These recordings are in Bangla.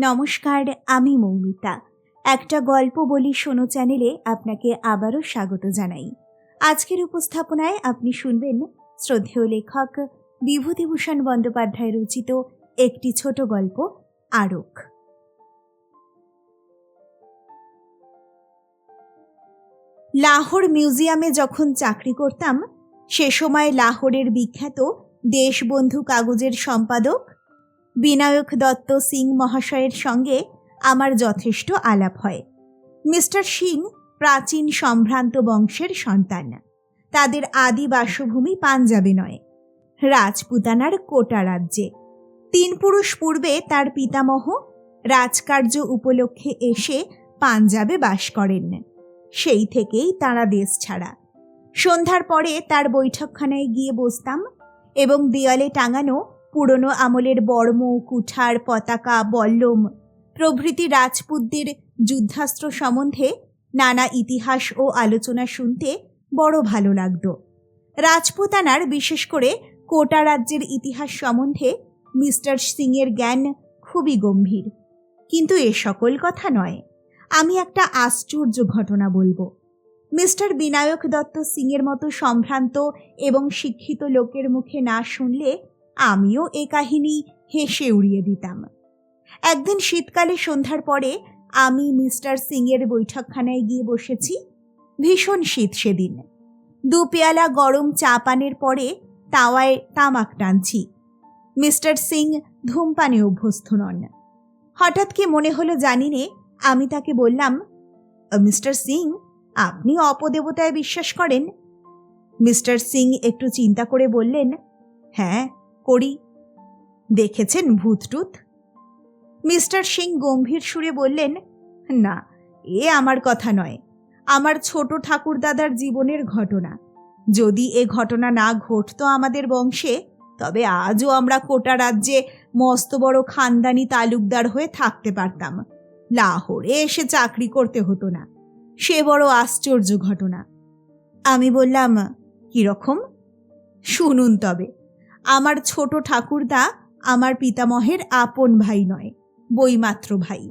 নমস্কার, আমি মৌমিতা। একটা গল্প বলি শোনো চ্যানেলে আপনাকে আবারও স্বাগত জানাই। আজকের উপস্থাপনায় আপনি শুনবেন শ্রদ্ধেয় লেখক বিভূতিভূষণ বন্দ্যোপাধ্যায় রচিত একটি ছোট গল্প, আরক। লাহোর মিউজিয়ামে যখন চাকরি করতাম, সে সময় লাহোরের বিখ্যাত দেশবন্ধু কাগজের সম্পাদক বিনায়ক দত্ত সিং মহাশয়ের সঙ্গে আমার যথেষ্ট আলাপ হয়। মিস্টার সিং প্রাচীন সম্ভ্রান্ত বংশের সন্তান। তাদের আদি বাসভূমি পাঞ্জাবে নয়, রাজপুতানার কোটা রাজ্যে। তিন পুরুষ পূর্বে তার পিতামহ রাজকার্য উপলক্ষে এসে পাঞ্জাবে বাস করেন। সেই থেকেই তারা দেশ ছাড়া। সন্ধ্যার পরে তার বৈঠকখানায় গিয়ে বসতাম এবং দেয়ালে টাঙানো পুরনো আমলের বর্ম, কুঠার, পতাকা, বল্লম, প্রভৃতি রাজপুতদের যুদ্ধাস্ত্র সম্বন্ধে নানা ইতিহাস ও আলোচনা শুনতে বড় ভালো লাগত। রাজপুতানার বিশেষ করে কোটা রাজ্যের ইতিহাস সম্বন্ধে মিস্টার সিংয়ের জ্ঞান খুবই গম্ভীর। কিন্তু এ সকল কথা নয়। আমি একটা আশ্চর্য ঘটনা বলব। মিস্টার বিনায়ক দত্ত সিংয়ের মতো সম্ভ্রান্ত এবং শিক্ষিত লোকের মুখে না শুনলে আমিও এ কাহিনী হেসে উড়িয়ে দিতাম। একদিন শীতকালে সন্ধ্যার পরে আমি মিস্টার সিংয়ের বৈঠকখানায় গিয়ে বসেছি, ভীষণ শীত সেদিন। দু পেয়ালা গরম চা পানের পরে তাওয়ায় তামাক টানছি। মিস্টার সিং ধূমপানে অভ্যস্ত নন। হঠাৎ কি মনে হলো জানি নে আমি তাকে বললাম, মিস্টার সিং, আপনি অপদেবতায় বিশ্বাস করেন? মিস্টার সিং একটু চিন্তা করে বললেন হ্যাঁ করি। দেখেছেন ভূতটুত? মিস্টার সিং গম্ভীর সুরে বললেন, না, এ আমার কথা নয়। আমার ছোট ঠাকুরদাদার জীবনের ঘটনা। যদি এ ঘটনা না ঘটতো আমাদের বংশে, তবে আজও আমরা কোটা রাজ্যে মস্ত বড় খানদানি তালুকদার হয়ে থাকতে পারতাম। লাহোরে এসে চাকরি করতে হতো না। সে বড় আশ্চর্য ঘটনা। আমি বললাম, কীরকম? শুনুন তবে আমার ছোট ঠাকুরদা আমার পিতামহের আপন ভাই নয় বইমাত্র ভাই।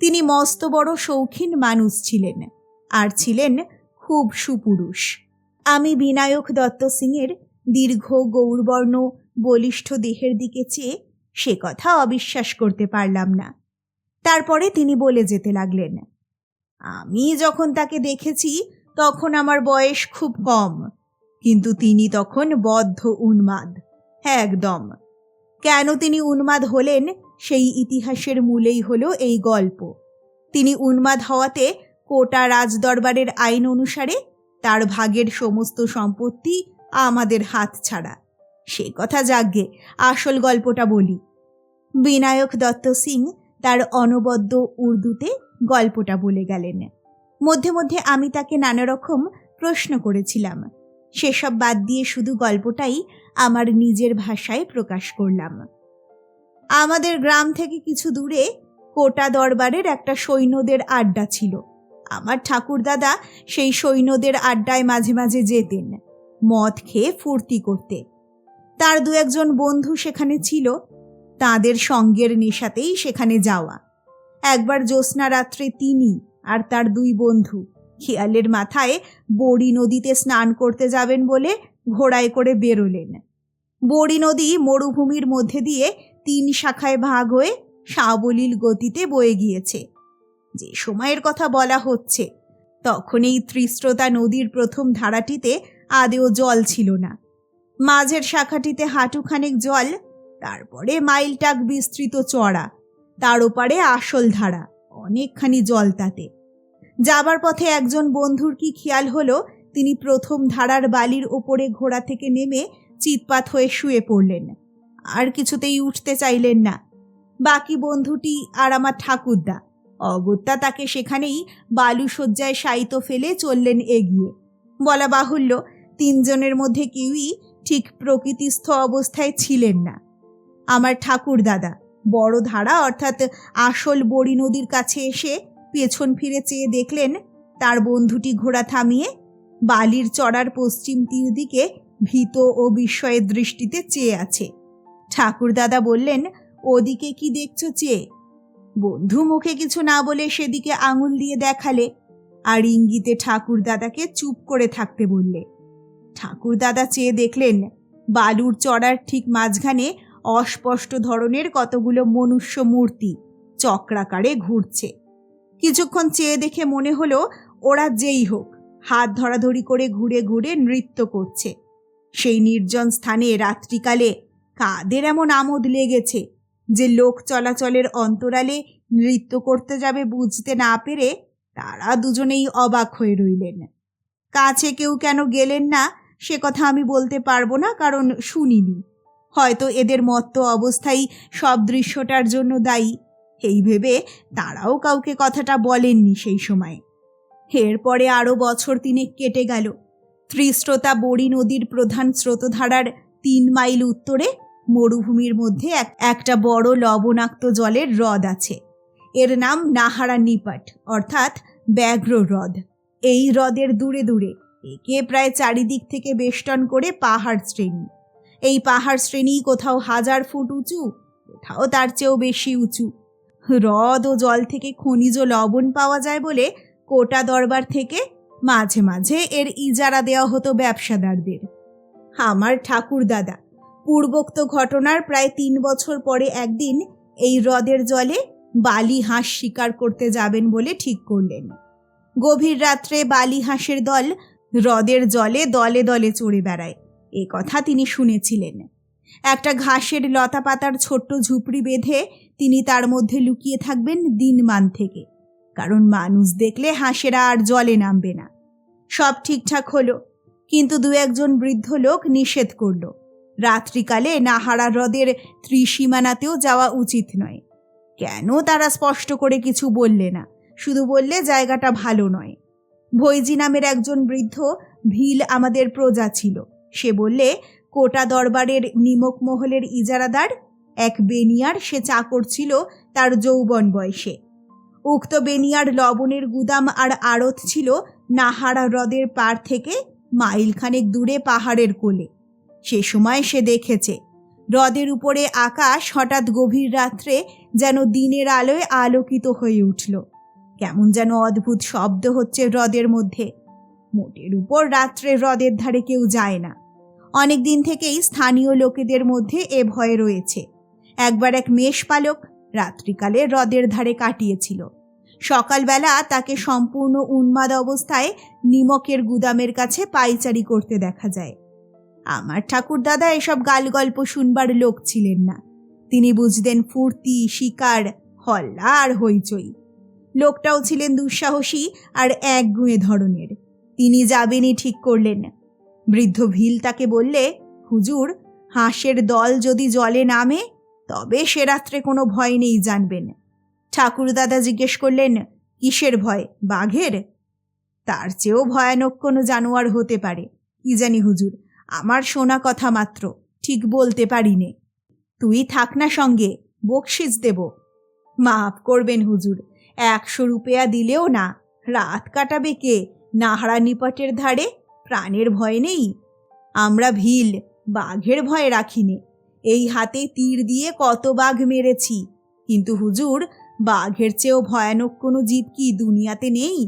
তিনি মস্ত বড় শৌখিন মানুষ ছিলেন আর ছিলেন খুব সুপুরুষ। আমি বিনায়ক দত্ত সিংয়ের দীর্ঘ গৌরবর্ণ বলিষ্ঠ দেহের দিকে চেয়ে সে কথা অবিশ্বাস করতে পারলাম না। তারপরে তিনি বলে যেতে লাগলেন, আমি যখন তাকে দেখেছি তখন আমার বয়স খুব কম, কিন্তু তিনি তখন বদ্ধ উন্মাদ। একদম। কেন তিনি উন্মাদ হলেন সেই ইতিহাসের মূলেই হলো এই গল্প। তিনি উন্মাদ হওয়াতে কোটা রাজদরবারের আইন অনুসারে তার ভাগের সমস্ত সম্পত্তি আমাদের হাত ছাড়া। সে কথা যাগ্যে আসল গল্পটা বলি। বিনায়ক দত্ত সিং তার অনবদ্য উর্দুতে গল্পটা বলে গেলেন। মধ্যে মধ্যে আমি তাকে নানা রকম প্রশ্ন করেছিলাম। সেসব বাদ দিয়ে শুধু গল্পটাই আমার নিজের ভাষায় প্রকাশ করলাম। আমাদের গ্রাম থেকে কিছু দূরে কোটা দরবারের একটা সৈন্যদের আড্ডা ছিল। আমার ঠাকুরদাদা সেই সৈন্যদের আড্ডায় মাঝে মাঝে যেতেন, মদ খেয়ে ফুর্তি করতে। তার দু একজন বন্ধু সেখানে ছিল, তাদের সঙ্গের নেশাতেই সেখানে যাওয়া। একবার জ্যোৎস্না রাত্রে তিনি আর তার দুই বন্ধু খেয়ালের মাথায় বড়ি নদীতে স্নান করতে যাবেন বলে ঘোড়ায় করে বেরোলেন। বড়ি নদী মরুভূমির মধ্যে দিয়ে তিন শাখায় ভাগ হয়ে সাবলীল গতিতে বয়ে গিয়েছে। যে সময়ের কথা বলা হচ্ছে তখন এই ত্রিস্রোতা নদীর প্রথম ধারাটিতে আদেও জল ছিল না। মাঝের শাখাটিতে হাঁটুখানেক জল, তারপরে মাইলটাক বিস্তৃত চড়া, তার ওপারে আসল ধারা, অনেকখানি জল তাতে। যাবার পথে একজন বন্ধুর কি খেয়াল হলো, তিনি প্রথম ধারার বালির ওপরে ঘোড়া থেকে নেমে চিৎপাত হয়ে শুয়ে পড়লেন। আর কিছুতেই উঠতে চাইলেন না। বাকি বন্ধুটি আর আমার ঠাকুরদা। অগত্যা তাকে সেখানেই বালু শয্যায় শায়িত ফেলে চললেন এগিয়ে। বলা বাহুল্য, তিনজনের মধ্যে কেউই ঠিক প্রকৃতিস্থ অবস্থায় ছিলেন না। আমার ঠাকুর দাদা বড় ধারা অর্থাৎ আসল বড়ি নদীর কাছে এসে পেছন ফিরে চেয়ে দেখলেন তার বন্ধুটি ঘোড়া থামিয়ে বালির চড়ার পশ্চিম তীর দিকে ভীত ও বিস্ময়ের দৃষ্টিতে চেয়ে আছে। ঠাকুর দাদা বললেন, ওদিকে কি দেখছ চেয়ে বন্ধু মুখে কিছু না বলে সেদিকে আঙুল দিয়ে দেখালে আর ইঙ্গিতে ঠাকুর দাদাকে চুপ করে থাকতে বললে। ঠাকুর দাদা চেয়ে দেখলেন, বালুর চড়ার ঠিক মাঝখানে অস্পষ্ট ধরনের কতগুলো মনুষ্য মূর্তি চক্রাকারে ঘুরছে। কিছুক্ষণ চেয়ে দেখে মনে হলো ওরা যেই হোক, হাত ধরাধরি করে ঘুরে ঘুরে নৃত্য করছে। সেই নির্জন স্থানে রাত্রিকালে কাদের এমন আমোদ লেগেছে যে লোক চলাচলের অন্তরালে নৃত্য করতে যাবে বুঝতে না পেরে তারা দুজনেই অবাক হয়ে রইলেন। কাছে কেউ কেন গেলেন না সে কথা আমি বলতে পারব না কারণ শুনিনি। হয়তো এদের মত্ত অবস্থাই সব দৃশ্যটার জন্য দায়ী। এই ভেবে তারাও কাউকে কথাটা বলেননি সেই সময়। এরপরে আরও বছর তিনেক কেটে গেল। ত্রিস্রোতা বড়ি নদীর প্রধান স্রোতধারার তিন মাইল উত্তরে মরুভূমির মধ্যে এক, একটা বড় লবণাক্ত জলের হ্রদ আছে। এর নাম নাহারা নিপাট, অর্থাৎ ব্যাঘ্র হ্রদ। এই হ্রদের দূরে দূরে, একে প্রায় চারিদিক থেকে বেষ্টন করে পাহাড় শ্রেণি। এই পাহাড় শ্রেণি কোথাও হাজার ফুট উঁচু, কোথাও তার চেয়েও বেশি উঁচু। হ্রদ ও জল থেকে খনিজ লবণ পাওয়া যায় বলে কোটা দরবার থেকে মাঝে মাঝে এর ইজারা দেওয়া হতো ব্যবসাদারদের। আমার ঠাকুর দাদা পূর্বোক্ত ঘটনার প্রায় তিন বছর পরে একদিন এই হ্রদের জলে বালি হাঁস শিকার করতে যাবেন বলে ঠিক করলেন। গভীর রাত্রে বালি হাঁসের দল হ্রদের জলে দলে দলে চড়ে বেড়ায়। এ কথা তিনি শুনেছিলেন। একটা ঘাসের লতা পাতার ছোট্ট ঝুপড়ি বেঁধে তিনি তার মধ্যে লুকিয়ে থাকবেন দিনমান থেকে। কারণ মানুষ দেখলে হাঁসেরা আর জলে নামবে না। সব ঠিকঠাক হলো, কিন্তু দু একজন বৃদ্ধ লোক নিষেধ করল। রাত্রিকালে নাহারা হ্রদের ত্রিসীমানাতেও যাওয়া উচিত নয়। কেন তারা স্পষ্ট করে কিছু বললে না? শুধু বললে জায়গাটা ভালো নয়। ভৈজি নামের একজন বৃদ্ধ, ভিল আমাদের প্রজা ছিল। সে বললে কোটা দরবারের নিমক মহলের ইজারাদার, এক বেনিয়ার সে চাকর ছিল তার যৌবন বয়সে। উক্ত বেনিয়ার লবণের গুদাম আর আড়ত ছিল নাহারা হ্রদের পার থেকে মাইলখানেক দূরে পাহাড়ের কোলে। সে সময় সে দেখেছে, হ্রদের উপরে আকাশ হঠাৎ গভীর রাত্রে যেন দিনের আলোয় আলোকিত হয়ে উঠল। কেমন যেন অদ্ভুত শব্দ হচ্ছে হ্রদের মধ্যে। মোটের উপর রাত্রে হ্রদের ধারে কেউ যায় না। অনেক দিন থেকেই স্থানীয় লোকেদের মধ্যে এ ভয় রয়েছে। একবার এক মেষপালক রাত্রিকালে হ্রদের ধারে কাটিয়েছিল। সকালবেলা তাকে সম্পূর্ণ উন্মাদ অবস্থায় নিমকের গুদামের কাছে পাইচারি করতে দেখা যায়। আমার ঠাকুর দাদা এসব গাল গল্প শুনবার লোক ছিলেন না। তিনি বুঝতেন ফুর্তি, শিকার, হল্লা আর হইচই। লোকটাও ছিলেন দুঃসাহসী আর একগুঁয়ে ধরনের। তিনি যাবেনই ঠিক করলেন। বৃদ্ধ ভিল তাকে বললে, হুজুর, হাঁসের দল যদি জলে নামে, তবে সে রাত্রে কোনো ভয় নেই জানবেন। ঠাকুর দাদা জিজ্ঞেস করলেন, কিসের ভয়, বাঘের? তার চেয়েও ভয়ানক কোনো জানোয়ার হতে পারে। কি জানি হুজুর, আমার শোনা কথা মাত্র, ঠিক বলতে পারি নে তুই থাক না সঙ্গে, বকশিস দেব। মাফ করবেন হুজুর, একশো রুপেয়া দিলেও না, রাত কাটাবে কে নাহারা নিপটের ধারে? প্রাণের ভয় নেই। আমরা ভিল, বাঘের ভয় রাখিনি। এই হাতে তীর দিয়ে কত বাঘ মেরেছি। কিন্তু হুজুর, বাঘের চেয়েও ভয়ানক কোনো জীব কি দুনিয়াতে নেই?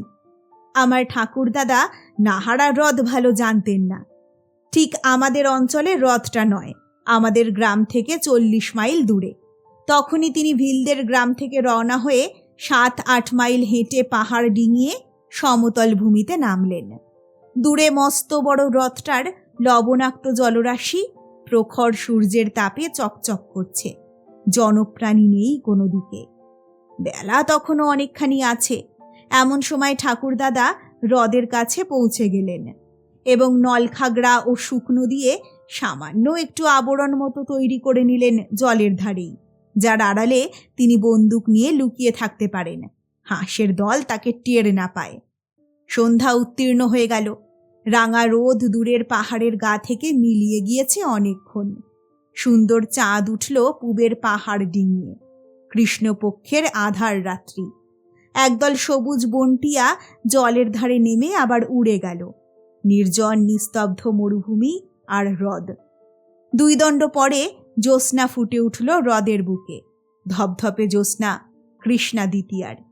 আমার ঠাকুর দাদা নাহারা হ্রদ ভালো জানতেন না। ঠিক আমাদের অঞ্চলে হ্রদটা নয়, আমাদের গ্রাম থেকে চল্লিশ মাইল দূরে। তখনই তিনি ভিলদের গ্রাম থেকে রওনা হয়ে সাত আট মাইল হেঁটে পাহাড় ডিঙিয়ে সমতল ভূমিতে নামলেন। দূরে মস্ত বড় রথটার লবণাক্ত জলরাশি প্রখর সূর্যের তাপে চকচক করছে। জনপ্রাণী নেই কোনো দিকে। বেলা তখনও অনেকখানি আছে। এমন সময় ঠাকুরদাদা হ্রদের কাছে পৌঁছে গেলেন এবং নলখাগড়া ও শুকনো দিয়ে সামান্য একটু আবরণ মতো তৈরি করে নিলেন জলের ধারেই, যার আড়ালে তিনি বন্দুক নিয়ে লুকিয়ে থাকতে পারেন। হাঁসের দল তাকে টের না পায়। সন্ধ্যা উত্তীর্ণ হয়ে গেল। রাঙা রোদ দূরের পাহাড়ের গা থেকে মিলিয়ে গিয়েছে অনেকক্ষণ। সুন্দর চাঁদ উঠল পুবের পাহাড় ডিঙিয়ে। কৃষ্ণপক্ষের আধার রাত্রি। একদল সবুজ বন্টিয়া জলের ধারে নেমে আবার উড়ে গেল। নির্জন, নিস্তব্ধ মরুভূমি আর হ্রদ। দুই দণ্ড পরে জ্যোৎস্না ফুটে উঠল হ্রদের বুকে। ধপধপে জ্যোৎস্না কৃষ্ণা দ্বিতীয়ার।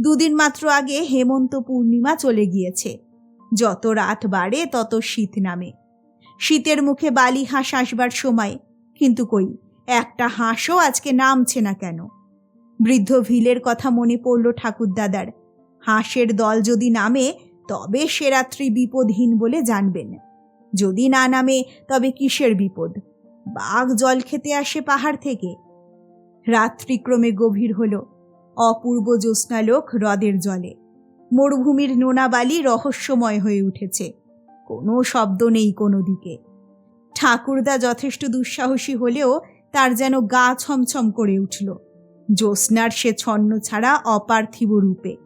দুদিন মাত্র আগে হেমন্ত পূর্ণিমা চলে গিয়েছে। যত রাত বাড়ে, তত শীত নামে। শীতের মুখে বালি হাঁস আসবার সময়, কিন্তু কই, একটা হাঁসও আজকে নামছে না কেন? বৃদ্ধ ভিলের কথা মনে পড়ল ঠাকুরদাদার হাঁসের দল যদি নামে, তবে সে রাত্রি বিপদহীন বলে জানবেন। যদি না নামে, তবে কিসের বিপদ? বাঘ জল খেতে আসে পাহাড় থেকে। রাত্রিক্রমে গভীর হল। অপূর্ব জ্যোৎস্নালোক হ্রদের জলে। মরুভূমির নোনা বালি রহস্যময় হয়ে উঠেছে। কোনো শব্দ নেই কোনো দিকে ঠাকুরদা যথেষ্ট দুঃসাহসী হলেও তার যেন গা ছমছম করে উঠল। জ্যোৎস্নার সে ছন্ন ছাড়া অপার্থিব রূপে।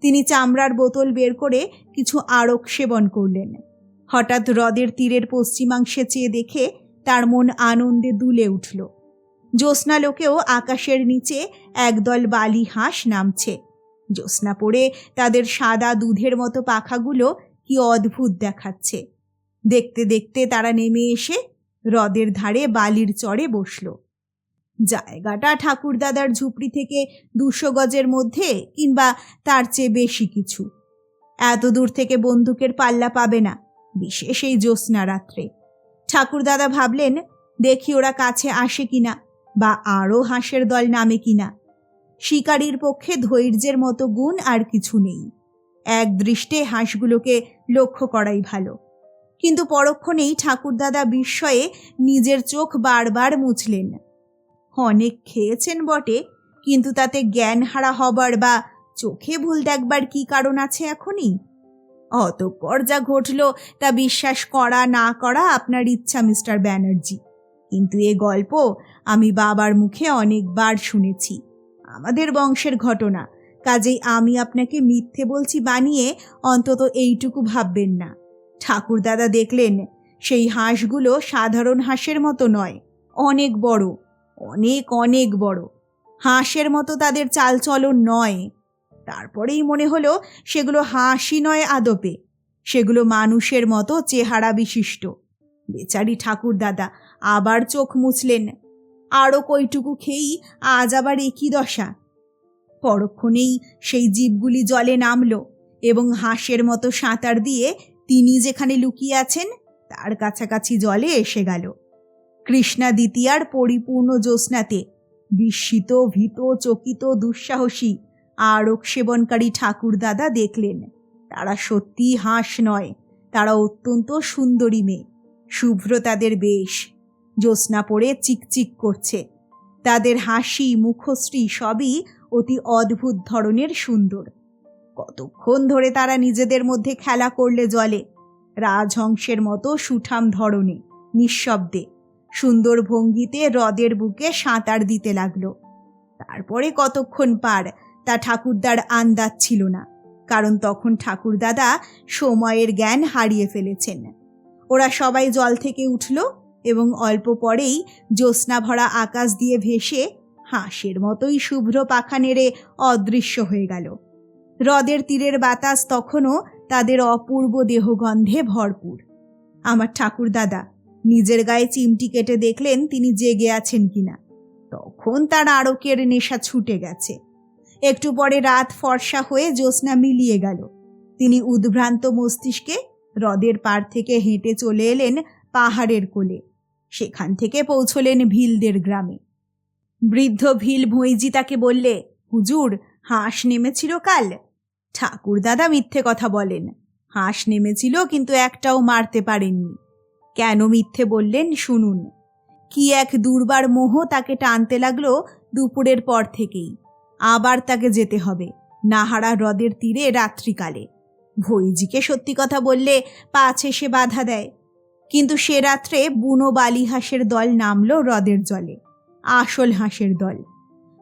তিনি চামড়ার বোতল বের করে কিছু আড়ক সেবন করলেন। হঠাৎ হ্রদের তীরের পশ্চিমাংশে চেয়ে দেখে তার মন আনন্দে দুলে উঠল। জ্যোৎস্না লোকেও আকাশের নিচে একদল বালি হাঁস নামছে। জ্যোৎস্না পড়ে তাদের সাদা দুধের মতো পাখাগুলো কি অদ্ভুত দেখাচ্ছে। দেখতে দেখতে তারা নেমে এসে হ্রদের ধারে বালির চড়ে বসল। জায়গাটা ঠাকুরদাদার ঝুপড়ি থেকে দুশো গজের মধ্যে কিংবা তার চেয়ে বেশি কিছু। এত দূর থেকে বন্দুকের পাল্লা পাবে না, বিশেষ এই জ্যোৎস্না রাত্রে। ঠাকুরদাদা ভাবলেন, দেখি ওরা কাছে আসে কিনা। বা আরও হাঁসের দল নামে কিনা। শিকারীর পক্ষে ধৈর্যের মতো গুণ আর কিছু নেই। এক দৃষ্টে হাঁসগুলোকে লক্ষ্য করাই ভালো। কিন্তু পরক্ষণেই ঠাকুরদাদা বিস্ময়ে নিজের চোখ বারবার মুছলেন। অনেক খেয়েছেন বটে, কিন্তু তাতে জ্ঞান হারা হবার বা চোখে ভুল দেখবার কি কারণ আছে এখনই? অতঃপর যা ঘটল তা বিশ্বাস করা না করা আপনার ইচ্ছা, মিস্টার ব্যানার্জি। কিন্তু এ গল্প আমি বাবার মুখে অনেকবার শুনেছি। আমাদের বংশের ঘটনা। কাজেই আমি আপনাকে মিথ্যে বলছি বানিয়ে অন্তত এইটুকু ভাববেন না। ঠাকুরদাদা দেখলেন, সেই হাঁসগুলো সাধারণ হাঁসের মতো নয়, অনেক বড়, অনেক অনেক বড়। হাঁসের মতো তাদের চালচলন নয়। তারপরেই মনে হলো সেগুলো হাঁসই নয় আদপে, সেগুলো মানুষের মতো চেহারা বিশিষ্ট। বেচারি ঠাকুর দাদা আবার চোখ মুছলেন। আরও কইটুকু খেয়েই আজ আবার একই দশা। পরক্ষণেই সেই জীবগুলি জলে নামলো এবং হাঁসের মতো সাঁতার দিয়ে তিনি যেখানে লুকিয়ে আছেন, তার কাছাকাছি জলে এসে গেল। কৃষ্ণা দ্বিতীয়ার পরিপূর্ণ জ্যোৎস্নাতে বিস্মিত, ভীত, চকিত, দুঃসাহসী, আরক সেবনকারী ঠাকুর দাদা দেখলেন, তারা সত্যি হাঁস নয়, তারা অত্যন্ত সুন্দরী মেয়ে, শুভ্র তাদের বেশ। জ্যোৎস্না পড়ে চিকচিক করছে। তাদের হাসি, মুখশ্রী সবই অতি অদ্ভুত ধরনের সুন্দর। কতক্ষণ ধরে তারা নিজেদের মধ্যে খেলা করলে জলে। রাজহংসের মতো সুঠাম ধরনে নিঃশব্দে। সুন্দর ভঙ্গিতে হ্রদের বুকে সাঁতার দিতে লাগল। তারপরে কতক্ষণ পার তা ঠাকুরদার আন্দাজ ছিল না, কারণ তখন ঠাকুরদাদা সময়ের জ্ঞান হারিয়ে ফেলেছেন। ওরা সবাই জল থেকে উঠল এবং অল্প পরেই জ্যোৎস্না ভরা আকাশ দিয়ে ভেসে হাঁসের মতোই শুভ্র পাখা নেড়ে অদৃশ্য হয়ে গেল। হ্রদের তীরের বাতাস তখনও তাদের অপূর্ব দেহগন্ধে ভরপুর। আমার ঠাকুর দাদা, নিজের গায়ে চিমটি কেটে দেখলেন তিনি জেগে আছেন কিনা। তখন তার আরকের নেশা ছুটে গেছে। একটু পরে রাত ফর্সা হয়ে জ্যোৎস্না মিলিয়ে গেল। তিনি উদ্ভ্রান্ত মস্তিষ্কে হ্রদের পার থেকে হেঁটে চলে এলেন পাহাড়ের কোলে। সেখান থেকে পৌঁছলেন ভিলদের গ্রামে। বৃদ্ধ ভিল ভৈজি তাকে বললে, হুজুর, হাঁস নেমেছিল কাল? ঠাকুর দাদা মিথ্যে কথা বলেন, হাঁস নেমেছিল কিন্তু একটাও মারতে পারেননি। কেন মিথ্যে বললেন, শুনুন। কি এক দুর্বার মোহ তাকে টানতে লাগল দুপুরের পর থেকেই। আবার তাকে যেতে হবে, নাহারা হ্রদের তীরে রাত্রিকালে। ভৈজিকে সত্যি কথা বললে পাছে সে বাধা দেয়। কিন্তু সে রাত্রে বুনো বালি হাঁসের দল নামলো হ্রদের জলে, আসল হাঁসের দল।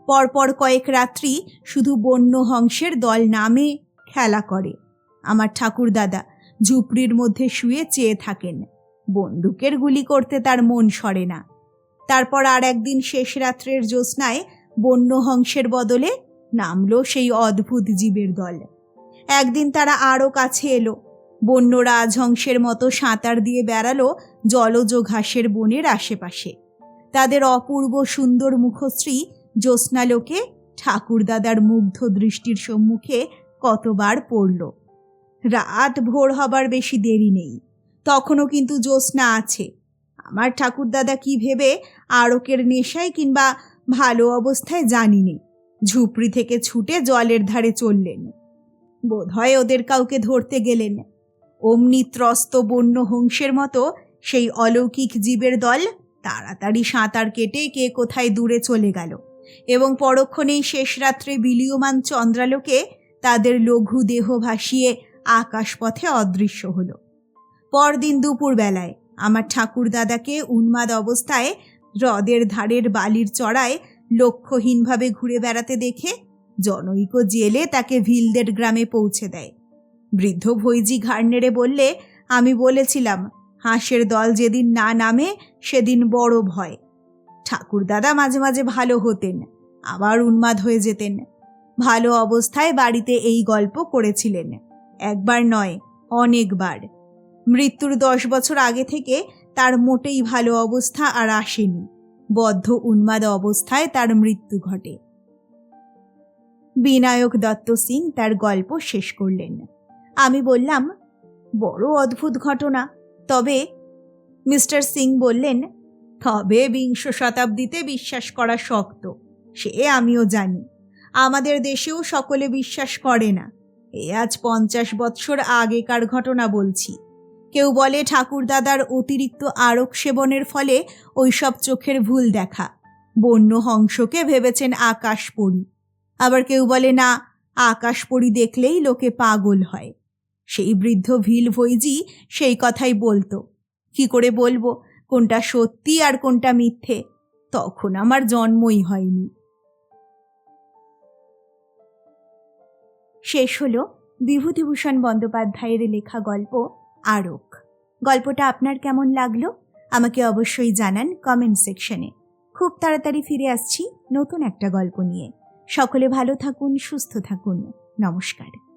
পরপর কয়েক রাত্রি শুধু বন্য হংসের দল নামে খেলা করে। আমার ঠাকুর দাদা ঝুপড়ির মধ্যে শুয়ে চেয়ে থাকেন। বন্দুকের গুলি করতে তার মন সরে না। তারপর আর একদিন শেষ রাত্রের জ্যোৎস্নায় বন্য হংসের বদলে নামলো সেই অদ্ভুত জীবের দল। একদিন তারা আরও কাছে এলো বন্য রাজহংসের মতো সাঁতার দিয়ে বেড়ালো জলজ ঘাসের বনের আশেপাশে। তাদের অপূর্ব সুন্দর মুখশ্রী জ্যোৎস্নালোকে ঠাকুরদাদার মুগ্ধ দৃষ্টির সম্মুখে কতবার পড়ল। রাত ভোর হবার বেশি দেরি নেই। তখনও কিন্তু জ্যোৎস্না আছে। আমার ঠাকুরদাদা কি ভেবে আড়কের নেশায় কিংবা ভালো অবস্থায় জানিনি। ঝুপড়ি থেকে ছুটে জলের ধারে চললেন। বোধহয় ওদের কাউকে ধরতে গেলেন। অমনি ত্রস্ত বন্য হংসের মতো সেই অলৌকিক জীবের দল তাড়াতাড়ি সাঁতার কেটে কে কোথায় দূরে চলে গেল এবং পরক্ষণেই শেষ রাত্রে বিলীয়মান চন্দ্রালোকে তাদের লঘু দেহ ভাসিয়ে আকাশপথে অদৃশ্য হল। পরদিন দুপুরবেলায় আমার ঠাকুর দাদাকে উন্মাদ অবস্থায় হ্রদের ধারের বালির চড়ায় লক্ষ্যহীনভাবে ঘুরে বেড়াতে দেখে জনৈক জেলে তাকে ভিলদের গ্রামে পৌঁছে দেয়। বৃদ্ধ ভৈজি ঘাড় নেড়ে বললে, আমি বলেছিলাম, হাঁসের দল যেদিন না নামে, সেদিন বড় ভয়। ঠাকুর দাদা মাঝে মাঝে ভালো হতেন, আবার উন্মাদ হয়ে যেতেন। ভালো অবস্থায় বাড়িতে এই গল্প করেছিলেন। একবার নয়, অনেকবার। মৃত্যুর দশ বছর আগে থেকে তার মোটেই ভালো অবস্থা আর আসেনি। বদ্ধ উন্মাদ অবস্থায় তার মৃত্যু ঘটে। বিনায়ক দত্ত সিং তার গল্প শেষ করলেন। আমি বললাম, বড় অদ্ভুত ঘটনা। তবে মিস্টার সিং বললেন, তবে বিংশ শতাব্দীতে বিশ্বাস করা শক্ত, সে আমিও জানি। আমাদের দেশেও সকলে বিশ্বাস করে না। এ আজ পঞ্চাশ বৎসর আগেকার ঘটনা বলছি। কেউ বলে ঠাকুরদাদার অতিরিক্ত আরক সেবনের ফলে ওইসব চোখের ভুল দেখা। বন্য হংসকে ভেবেছেন আকাশ পড়ি আবার কেউ বলে, না আকাশ পড়ি দেখলেই লোকে পাগল হয়। সেই বৃদ্ধ ভিল ভৈজি সেই কথাই বলতো। কি করে বলব? কোনটা সত্যি আর কোনটা মিথ্যে? তখন আমার জন্মই হয়নি। শেষ হলো বিভূতিভূষণ বন্দ্যোপাধ্যায়ের লেখা গল্প আরক। গল্পটা আপনার কেমন লাগল? আমাকে অবশ্যই জানান কমেন্ট সেকশনে খুব তাড়াতাড়ি ফিরে আসছি নতুন একটা গল্প নিয়ে। সকলে ভালো থাকুন, সুস্থ থাকুন। নমস্কার।